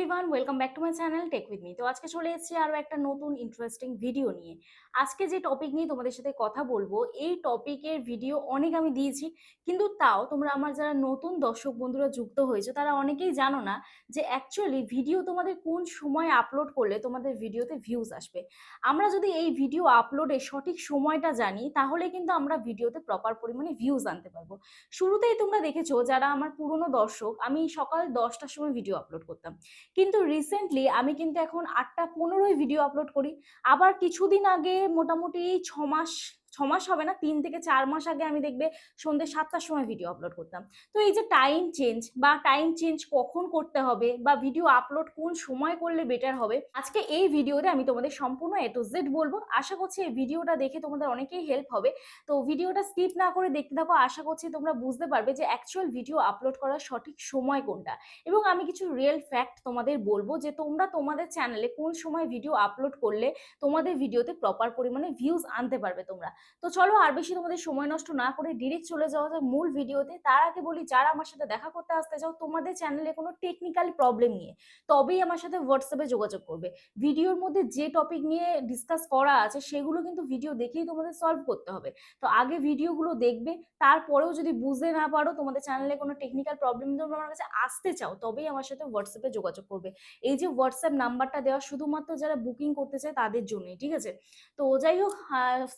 Everyone welcome back to my channel tech with me তো আজকে চলে এসেছি আরও একটা নতুন ইন্টারেস্টিং ভিডিও নিয়ে। আজকে যে টপিক নিয়ে তোমাদের সাথে কথা বলব, এই টপিকের ভিডিও অনেক আমি দিয়েছি, কিন্তু তাও তোমরা আমার যারা নতুন দর্শক বন্ধুরা যুক্ত হয়েছে, তারা অনেকেই জানো না যে অ্যাকচুয়ালি ভিডিও তোমাদের কোন সময় আপলোড করলে তোমাদের ভিডিওতে ভিউজ আসবে। আমরা যদি এই ভিডিও আপলোডে সঠিক সময়টা জানি, তাহলে কিন্তু আমরা ভিডিওতে প্রপার পরিমাণে ভিউজ আনতে পারব। শুরুতেই তোমরা দেখেছ, যারা আমার পুরনো দর্শক, আমি সকাল দশটার সময় ভিডিও আপলোড করতাম। কিন্তু রিসেন্টলি আমি কিন্তু এখন আটটা পনেরোই ভিডিও আপলোড করি। আবার কিছুদিন আগে মোটামুটি ছ মাস ছ মাস হবে না, তিন থেকে চার মাস আগে আমি দেখবে সন্ধ্যে সাতটার সময় ভিডিও আপলোড করতাম। তো এই যে টাইম চেঞ্জ বা টাইম চেঞ্জ কখন করতে হবে বা ভিডিও আপলোড কোন সময় করলে বেটার হবে, আজকে এই ভিডিওতে আমি তোমাদের সম্পূর্ণ এ টু জেড বলব। আশা করছি এই ভিডিওটা দেখে তোমাদের অনেকেই হেল্প হবে। তো ভিডিওটা স্কিপ না করে দেখতে থাকো, আশা করছি তোমরা বুঝতে পারবে যে অ্যাকচুয়াল ভিডিও আপলোড করার সঠিক সময় কোনটা। এবং আমি কিছু রিয়েল ফ্যাক্ট তোমাদের বলব যে তোমরা তোমাদের চ্যানেলে কোন সময় ভিডিও আপলোড করলে তোমাদের ভিডিওতে প্রপার পরিমাণে ভিউজ আনতে পারবে তোমরা। তো চলো আর বেশি তোমাদের সময় নষ্ট না করে ডিরেক্ট চলে যাওয়া যায় মূল ভিডিওতে তার আগে বলি, যারা আমার সাথে দেখা করতে আসতে চাও, তোমাদের চ্যানেলে কোনো টেকনিক্যাল প্রবলেম নিয়ে, তবেই আমার সাথে হোয়াটসঅ্যাপে যোগাযোগ করবে। ভিডিওর মধ্যে যে টপিক নিয়ে ডিসকাস করা আছে, সেগুলো কিন্তু ভিডিও দেখেই তোমাদের সলভ করতে হবে। তো আগে ভিডিওগুলো দেখবে, তারপরেও যদি বুঝতে না পারো, তোমাদের চ্যানেলে কোনো টেকনিক্যাল প্রবলেম তোমরা আমার কাছে আসতে চাও, তবেই আমার সাথে হোয়াটসঅ্যাপে যোগাযোগ করবে। এই যে হোয়াটসঅ্যাপ নাম্বারটা দেওয়া, শুধুমাত্র যারা বুকিং করতে চায়, তাদের জন্যই, ঠিক আছে? তো যাই হোক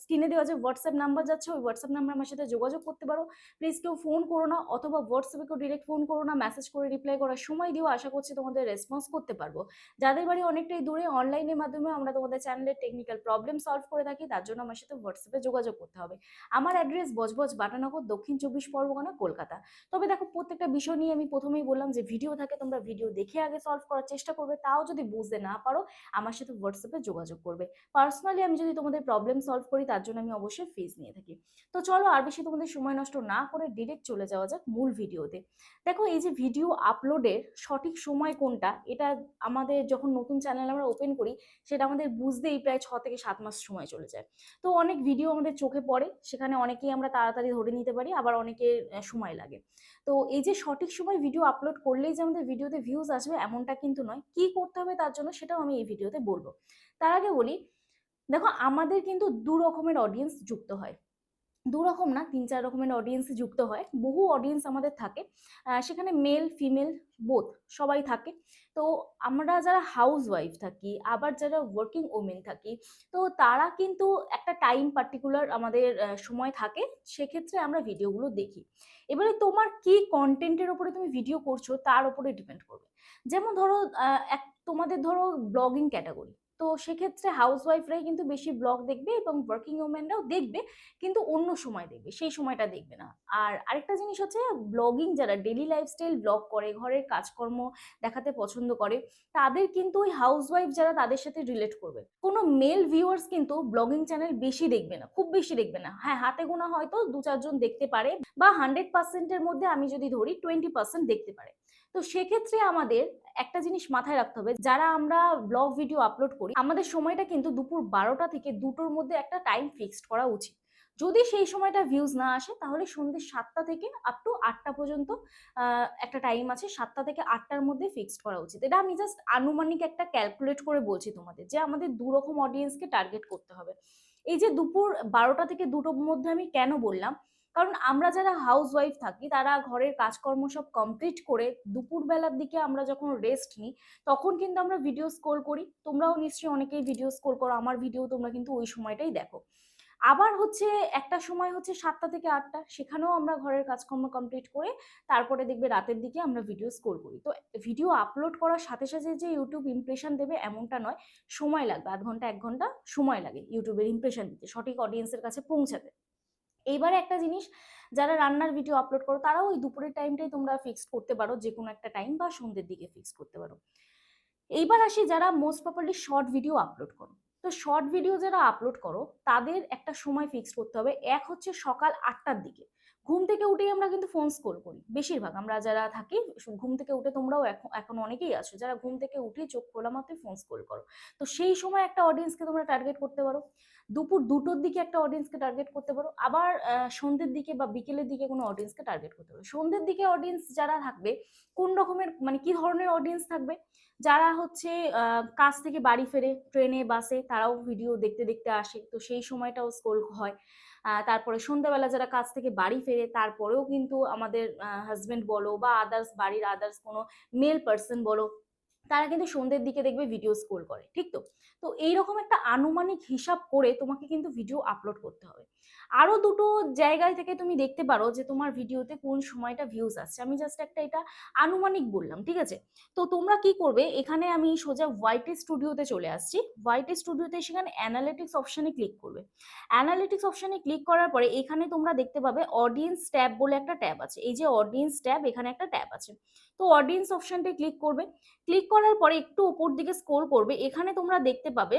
স্ক্রিনে দেওয়া যে হোয়াটসঅ্যাপ নাম্বার যাচ্ছে, ওই হোয়াটসঅ্যাপ নাম্বার আমার সাথে যোগাযোগ করতে পারো। প্লিজ কেউ ফোন করো না, অথবা হোয়াটসঅ্যাপে কেউ ডিরেক্ট ফোন করো না মেসেজ করে রিপ্লাই করার সময় দিও, আশা করছি তোমাদের রেসপন্স করতে পারব। যাদের বাড়ি অনেকটাই দূরে অনলাইনের মাধ্যমে আমরা তোমাদের চ্যানেলের টেকনিক্যাল প্রবলেম সলভ করে থাকি, তার জন্য আমার সাথে হোয়াটসঅ্যাপে যোগাযোগ করতে হবে। আমার অ্যাড্রেস বজবজ বাটানগর, দক্ষিণ চব্বিশ পরগনা, কলকাতা। তবে দেখো, প্রত্যেকটা বিষয় নিয়ে আমি প্রথমেই বললাম যে ভিডিও থাকে, তোমরা ভিডিও দেখে আগে সলভ করার চেষ্টা করবে। তাও যদি বুঝতে না পারো, আমার সাথে হোয়াটসঅ্যাপে যোগাযোগ করবে। পার্সোনালি আমি যদি তোমাদের প্রবলেম সলভ করি, তার জন্য আমি অবশ্যই ফিজ নিয়ে থাকি। তো চলো আর বেশি তোমাদের সময় নষ্ট না করে ডিরেক্ট চলে যাওয়া যাক মূল ভিডিওতে দেখো এই যে ভিডিও আপলোডের সঠিক সময় কোনটা, এটা আমাদের যখন নতুন চ্যানেল আমরা ওপেন করি, সেটা আমাদের বুঝতেই প্রায় ছ থেকে সাত মাস সময় চলে যায়। তো অনেক ভিডিও আমাদের চোখে পড়ে, সেখানে অনেকেই আমরা তাড়াতাড়ি ধরে নিতে পারি, আবার অনেকের সময় লাগে। তো এই যে সঠিক সময় ভিডিও আপলোড করলেই যে আমাদের ভিডিওতে ভিউজ আসবে এমনটা কিন্তু নয়। কি করতে হবে তার জন্য সেটাও আমি এই ভিডিওতে বলব। তার আগে বলি দেখো, আমাদের কিন্তু দু রকমের অডিয়েন্স যুক্ত হয়। দু রকম না, তিন চার রকমের অডিয়েন্স যুক্ত হয়। বহু অডিয়েন্স আমাদের থাকে। সেখানে মেল ফিমেল বোথ সবাই থাকে। তো আমরা যারা হাউস ওয়াইফ থাকি, আবার যারা ওয়ার্কিং ওমেন থাকি, তো তারা কিন্তু একটা টাইম পার্টিকুলার আমাদের সময় থাকে। সেক্ষেত্রে আমরা ভিডিওগুলো দেখি। এবারে তোমার কি কন্টেন্টের ওপরে তুমি ভিডিও করছ, তার ওপরে ডিপেন্ড করবে। যেমন ধরো এক, তোমাদের ধরো ব্লগিং ক্যাটাগরি তো সেক্ষেত্রে হাউস ওয়াইফরাই কিন্তু বেশি ব্লগ দেখবে এবং ওয়ার্কিং ওমেনরাও দেখবে, কিন্তু অন্য সময় দেখবে, সেই সময়টা দেখবে না। আর আরেকটা জিনিস হচ্ছে ব্লগিং যারা ডেলি লাইফস্টাইল ব্লগ করে, ঘরের কাজকর্ম দেখাতে পছন্দ করে, তাদের কিন্তু ওই হাউস ওয়াইফ যারা তাদের সাথে রিলেট করবে। কোনো মেল ভিউয়ার্স কিন্তু ব্লগিং চ্যানেল বেশি দেখবে না, খুব বেশি দেখবে না। হ্যাঁ হাতে গোনা হয়তো দু চারজন দেখতে পারে বা হান্ড্রেড পার্সেন্টের মধ্যে আমি যদি ধরি টোয়েন্টি পার্সেন্ট দেখতে পারে। তো সেক্ষেত্রে আমাদের একটা জিনিস মাথায় রাখতে হবে, যারা আমরা ব্লগ ভিডিও আপলোড করি আমাদের সময়টা কিন্তু দুপুর বারোটা থেকে দুটোর মধ্যে একটা টাইম ফিক্সড করা উচিত। যদি সেই সময়টা ভিউজ না আসে, তাহলে সন্ধ্যে সাতটা থেকে আপ টু আটটা পর্যন্ত একটা টাইম আছে সাতটা থেকে আটটার মধ্যে ফিক্সড করা উচিত। এটা আমি জাস্ট আনুমানিক একটা ক্যালকুলেট করে বলছি তোমাদের যে আমাদের দু রকম অডিয়েন্সকে টার্গেট করতে হবে। এই যে দুপুর বারোটা থেকে দুটোর মধ্যে আমি কেন বললাম কারণ আমরা যারা হাউস ওয়াইফ থাকি, তারা ঘরের কাজকর্ম সব কমপ্লিট করে দুপুরবেলার দিকে আমরা যখন রেস্ট নিই, তখন কিন্তু আমরা ভিডিও স্ক্রোল করি। তোমরাও নিশ্চয়ই অনেকেই ভিডিও স্ক্রোল করো, আমার ভিডিও তোমরা কিন্তু ওই সময়টাই দেখো। আবার হচ্ছে একটা সময় হচ্ছে সাতটা থেকে আটটা, সেখানেও আমরা ঘরের কাজকর্ম কমপ্লিট করে তারপরে দেখবে রাতের দিকে আমরা ভিডিও স্কোর করি। তো ভিডিও আপলোড করার সাথে সাথে যে ইউটিউব ইমপ্রেশন দেবে এমনটা নয়, সময় লাগবে। আধ ঘণ্টা, এক ঘণ্টা সময় লাগে ইউটিউবের ইমপ্রেশন দিতে, সঠিক অডিয়েন্সের কাছে পৌঁছাতে। এইবারে একটা জিনিস, যারা রান্নার ভিডিও আপলোড করো, তারাও ওই দুপুরের টাইমটাই তোমরা ফিক্সড করতে পারো যে কোনো একটা টাইম বা সন্ধ্যের দিকে ফিক্সড করতে পারো। এইবার আসি যারা most properly short video upload করো। তো শর্ট ভিডিও যারা আপলোড করো, তাদের একটা সময় ফিক্সড করতে হবে। এক হচ্ছে সকাল আটটার দিকে। ঘুম থেকে উঠেই আমরা কিন্তু ফোন স্ক্রোল করি, বেশিরভাগ। আমরা যারা থাকি, ঘুম থেকে উঠে তোমরাও এখন অনেকেই আছো, যারা ঘুম থেকে উঠে চোখ খোলা মাত্রই ফোন স্ক্রোল করো। তো সেই সময় একটা অডিয়েন্সকে তোমরা টার্গেট করতে পারো। দুপুর দুটোর দিকে একটা অডিয়েন্সকে টার্গেট করতে পারো। আবার সন্ধ্যের দিকে বা বিকেলের দিকে কোনো অডিয়েন্সকে টার্গেট করতে পারো। সন্ধ্যের দিকে অডিয়েন্স যারা থাকবে, কোন রকমের মানে কি ধরনের অডিয়েন্স থাকবে? যারা হচ্ছে কাজ থেকে বাড়ি ফেরে, ট্রেনে, বাসে, তারাও ভিডিও দেখতে দেখতে আসে। তো সেই সময়টাও স্কোল হয়। তারপরে সন্ধ্যাবেলা যারা কাজ থেকে বাড়ি ফেরে, তারপরেও কিন্তু আমাদের হাজব্যান্ড বলো বা আদার্স বাড়ির আদার্স কোনো মেল পার্সন বলো তারা কিন্তু সন্ধ্যের দিকে দেখবে ভিডিও স্ক্রোল করে, ঠিক তো? তো এইরকম একটা আনুমানিক হিসাব করে তোমাকে কিন্তু ভিডিও আপলোড করতে হবে। আরও দুটো জায়গায় থেকে তুমি দেখতে পারো যে তোমার ভিডিওতে কোন সময়টা ভিউজ আসছে। আমি জাস্ট একটা এটা আনুমানিক বললাম, ঠিক আছে? তো তোমরা কি করবে, এখানে আমি সোজা ওয়াইটি স্টুডিওতে চলে আসছি। ওয়াইটি স্টুডিওতে সেখানে অ্যানালিটিক্স অপশানে ক্লিক করবে। অ্যানালিটিক্স অপশানে ক্লিক করার পরে এখানে তোমরা দেখতে পাবে অডিয়েন্স ট্যাব বলে একটা ট্যাব আছে। এই যে অডিয়েন্স ট্যাব, এখানে একটা ট্যাব আছে। তো অডিয়েন্স অপশনটা ক্লিক করবে। ক্লিক করার পরে একটু উপর দিকে স্ক্রোল করবে, এখানে তোমরা দেখতে পাবে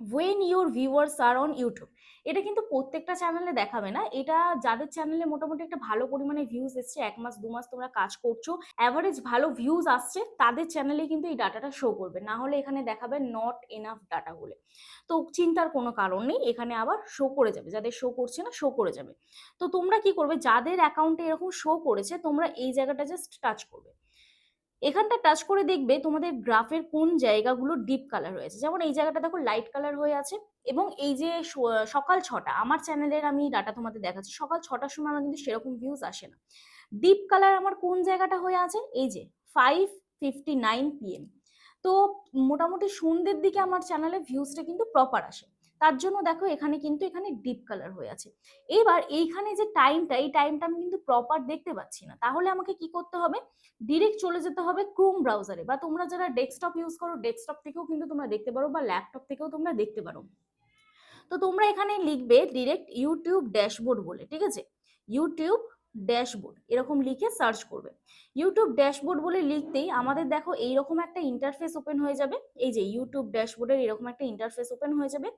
when your viewers are on YouTube এটা কিন্তু প্রত্যেকটা চ্যানেলে দেখাবে না, এটা যাদের চ্যানেলে মোটামুটি একটা ভালো পরিমাণে ভিউজ এসছে, এক মাস, দু মাস তোমরা কাজ করছ অ্যাভারেজ ভালো ভিউজ আসছে, তাদের চ্যানেলে কিন্তু এই ডাটাটা শো করবে। না হলে এখানে দেখাবে নট এনাফ ডাটা বলে। তো চিন্তার কোনো কারণ নেই, এখানে আবার শো করে যাবে, যাদের শো করছে না শো করে যাবে। তো তোমরা কি করবে, যাদের অ্যাকাউন্টে এরকম শো করেছে, তোমরা এই জায়গাটা জাস্ট টাচ করবে। এখানটা টাচ করে দেখবে তোমাদের গ্রাফের কোন জায়গাগুলো ডিপ কালার হয়েছে যেমন এই জায়গাটা দেখো লাইট কালার হয়ে আছে এবং এই যে সকাল ছটা, আমার চ্যানেলের আমি ডাটা তোমাদের দেখাচ্ছি, সকাল ছটার সময় আমার কিন্তু সেরকম ভিউজ আসে না। ডিপ কালার আমার কোন জায়গাটা হয়ে আছে? এই যে ফাইভ ফিফটি নাইন পিএম তো মোটামুটি সন্ধ্যের দিকে আমার চ্যানেলে ভিউজটা কিন্তু প্রপার আসে। তার জন্য দেখো এখানে কিন্তু এখানে ডিপ কালার হয়ে আছে। এবার এইখানে যে টাইমটা এই টাইমটা আমি কিন্তু প্রপার দেখতে পাচ্ছি না। তাহলে আমাকে কি করতে হবে? ডিরেক্ট চলে যেতে হবে ক্রোম ব্রাউজারে বা তোমরা যারা ডেস্কটপ ইউজ করো ডেস্কটপ থেকেও কিন্তু তোমরা দেখতে পারো বা ল্যাপটপ থেকেও তোমরা দেখতে পারো। তো তোমরা এখানে লিখবে ডিরেক্ট ইউটিউব ড্যাশবোর্ড বলে, ঠিক আছে? ইউটিউব ড্যাশবোর্ড, এরকম লিখে সার্চ করবে। ইউটিউব ড্যাশবোর্ড বলে লিখতেই আমাদের দেখো এইরকম একটা ইন্টারফেস ওপেন হয়ে যাবে। এই যে ইউটিউব ড্যাশবোর্ডের এরকম একটা ইন্টারফেস ওপেন হয়ে যাবে।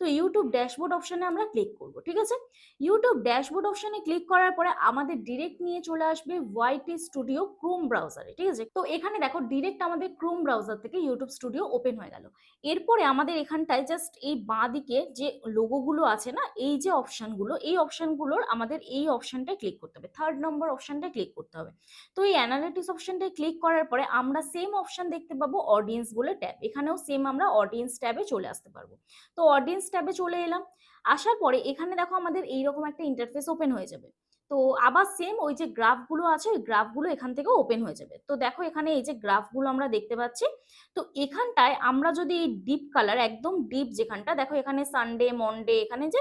তো ইউটিউব ড্যাশবোর্ড অপশানে আমরা ক্লিক করব, ঠিক আছে? ইউটিউব ড্যাশবোর্ড অপশানে ক্লিক করার পরে আমাদের ডিরেক্ট নিয়ে চলে আসবে ওয়াইটি স্টুডিও ক্রোম ব্রাউজারে ঠিক আছে? তো এখানে দেখো ডিরেক্ট আমাদের ক্রোম ব্রাউজার থেকে ইউটিউব স্টুডিও ওপেন হয়ে গেল। এরপরে আমাদের এখানটায় জাস্ট এই বাঁ দিকে যে লোগোগুলো আছে না, এই যে অপশানগুলো এই অপশনগুলোর আমাদের এই অপশনটায় ক্লিক করতে হবে। থার্ড নম্বর অপশনটায় ক্লিক করতে হবে। তো এই অ্যানালিটিক্স অপশনটায় ক্লিক করার পরে আমরা সেম অপশন দেখতে পাবো অডিয়েন্স বলে ট্যাব। এখানেও সেম আমরা অডিয়েন্স ট্যাবে চলে আসতে পারব। তো অডিয়েন্স ট্যাবে চলে এলাম। আসার পরে এখানে দেখো আমাদের এইরকম একটা ইন্টারফেস ওপেন হয়ে যাবে। তো আবার সেম ওই যে গ্রাফগুলো আছে, ওই গ্রাফগুলো এখান থেকেও ওপেন হয়ে যাবে। তো দেখো এখানে এই যে গ্রাফগুলো আমরা দেখতে পাচ্ছি। তো এখানটায় আমরা যদি এই ডিপ কালার একদম ডিপ যেখানটা, দেখো এখানে সানডে মন্ডে এখানে যে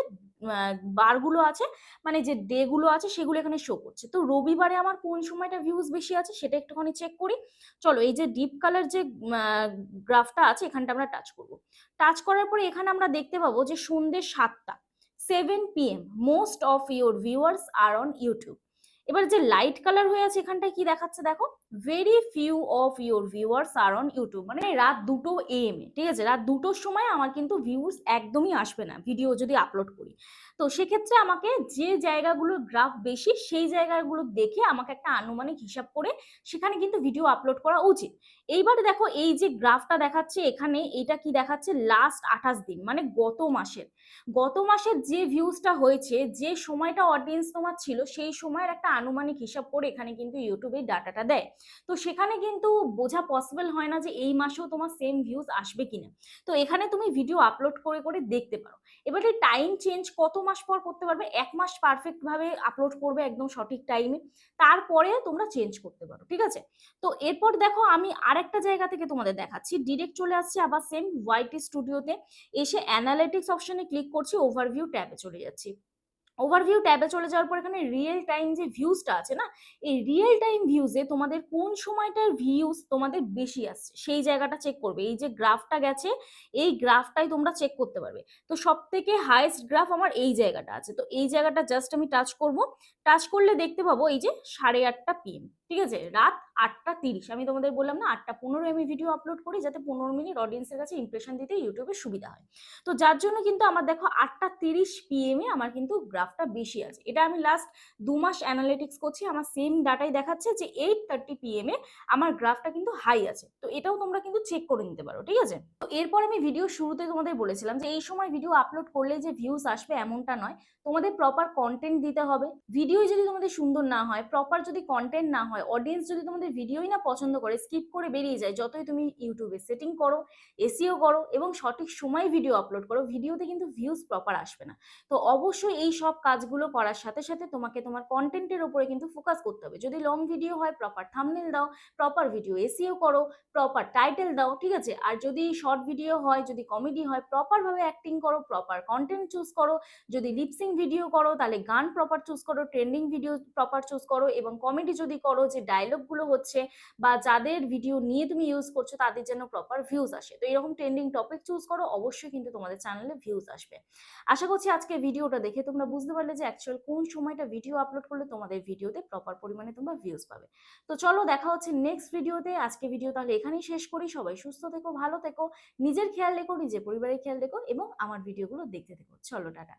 বারগুলো আছে মানে যে ডে গুলো আছে সেগুলো এখানে শো করছে। তো রবিবারে আমার কোন সময়টা ভিউজ বেশি আছে সেটা একটুখানি চেক করি। চলো এই যে ডিপ কালার যে গ্রাফটা আছে এখানটা আমরা টাচ করব। টাচ করার পরে এখানে আমরা দেখতে পাবো যে সন্ধ্যে সাতটা seven PM most of your viewers are on YouTube এবার যে লাইট কালার হয়ে আছে এখানটায় কি দেখাচ্ছে দেখো? Very few of your viewers are on YouTube মানে রাত দুটো এম ঠিক আছে? রাত দুটোর সময় আমার কিন্তু ভিউজ একদমই আসবে না ভিডিও যদি আপলোড করি। তো সেক্ষেত্রে আমাকে যে জায়গাগুলোর গ্রাফ বেশি, সেই জায়গাগুলো দেখে আমাকে একটা আনুমানিক হিসাব করে সেখানে কিন্তু ভিডিও আপলোড করা উচিত। এইবার দেখো, এই যে গ্রাফটা দেখাচ্ছে এখানে, এটা কি দেখাচ্ছে? লাস্ট আঠাশ দিন মানে গত মাসের। গত মাসের যে ভিউজটা হয়েছে, যে সময়টা অডিয়েন্স তোমার ছিল, সেই সময়ের একটা আনুমানিক হিসাব করে এখানে কিন্তু ইউটিউবে ডাটাটা দেয়। তো সেখানে কিন্তু বোঝা পসিবল হয় না যে এই মাসেও তোমার সেম ভিউজ আসবে কিনা। তো এখানে তুমি ভিডিও আপলোড করে করে দেখতে পারো। এবারে টাইম চেঞ্জ কত মাস পর করতে পারবে, এক মাস পারফেক্ট ভাবে আপলোড করবে একদম সঠিক টাইমে তারপরে তোমরা চেঞ্জ করতে পারো, ঠিক আছে? তো এরপর দেখো আমি আরেকটা জায়গা থেকে তোমাদের দেখাচ্ছি। ডিরেক্ট চলে আসছি আবার সেম ওয়াইটি স্টুডিওতে এসে অ্যানালিটিক্স অপশনে ক্লিক করছি ওভারভিউ ট্যাবে চলে যাচ্ছি। ওভারভিউ ট্যাবে চলে যাওয়ার পর এখানে রিয়েল টাইম যে ভিউজটা আছে না, এই রিয়েল টাইম ভিউজে তোমাদের কোন সময়টার ভিউজ তোমাদের বেশি আসছে? সেই জায়গাটা চেক করবে। এই যে গ্রাফটা গেছে, এই গ্রাফটাই তোমরা চেক করতে পারবে। তো সব থেকে হায়েস্ট গ্রাফ আমার এই জায়গাটা আছে। তো এই জায়গাটা জাস্ট আমি টাচ করব। টাচ করলে দেখতে পাবো এই যে সাড়ে আটটা পিএম ঠিক আছে? রাত আটটা তিরিশ। আমি তোমাদের বললাম না, আটটা পনেরো আমি ভিডিও আপলোড করি যাতে পনেরো মিনিট অডিয়েন্সের কাছে ইমপ্রেশন দিতে ইউটিউবে সুবিধা হয়। তো যার জন্য কিন্তু আমার দেখো আটটা তিরিশ পিএম আমার কিন্তু গ্রাফটা বেশি আছে। এটা আমি লাস্ট দু মাস অ্যানালিটিক্স করছি, আমার সেম ডাটাই দেখাচ্ছে যে এইট থার্টি পিএমে আমার গ্রাফটা কিন্তু হাই আছে। তো এটাও তোমরা কিন্তু চেক করে নিতে পারো, ঠিক আছে? তো এরপর আমি ভিডিও শুরুতে তোমাদের বলেছিলাম যে এই সময় ভিডিও আপলোড করলে যে ভিউজ আসবে এমনটা নয়, তোমাদের প্রপার কন্টেন্ট দিতে হবে। ভিডিও যদি তোমাদের সুন্দর না হয় প্রপার যদি কন্টেন্ট না হয় অডিয়েন্স যদি তোমাদের ভিডিওই না পছন্দ করে স্কিপ করে বেরিয়ে যায়, যতই তুমি ইউটিউবে সেটিং করো এসিও করো এবং সঠিক সময় ভিডিও আপলোড করো ভিডিওতে কিন্তু ভিউজ প্রপার আসবে না। তো অবশ্যই এই সব কাজগুলো করার সাথে সাথে তোমাকে তোমার কন্টেন্টের উপরে কিন্তু ফোকাস করতে হবে। যদি লং ভিডিও হয় প্রপার থামনেল দাও প্রপার ভিডিও এসিও করো প্রপার টাইটেল দাও, ঠিক আছে? আর যদি শর্ট ভিডিও হয়, যদি কমেডি হয় প্রপারভাবে অ্যাক্টিং করো প্রপার কন্টেন্ট চুজ করো, যদি লিপসিং ভিডিও করো, তাহলে গান প্রপার চুজ করো ট্রেন্ডিং ভিডিও প্রপার চুজ করো এবং কমেডি যদি করো যে ডায়লগগুলো হচ্ছে বা যাদের ভিডিও নিয়ে তুমি ইউজ করছ তাদের যেন প্রপার ভিউজ আসে। তো এরকম ট্রেন্ডিং টপিক চুজ করো, অবশ্যই কিন্তু তোমাদের চ্যানেলে ভিউজ আসবে। আশা করছি আজকে ভিডিওটা দেখে তোমরা বুঝতে পারলে যে অ্যাকচুয়াল কোন সময়টা ভিডিও আপলোড করলে তোমাদের ভিডিওতে প্রপার পরিমাণে তোমরা ভিউজ পাবে। তো চলো দেখা হচ্ছে নেক্সট ভিডিওতে আজকে ভিডিও তাহলে এখানেই শেষ করি। সবাই সুস্থ থেকো, ভালো থেকো, নিজের খেয়াল রেখো, নিজের পরিবারের খেয়াল রেখো এবং আমার ভিডিওগুলো দেখতে থেকো। চলো, টাটা।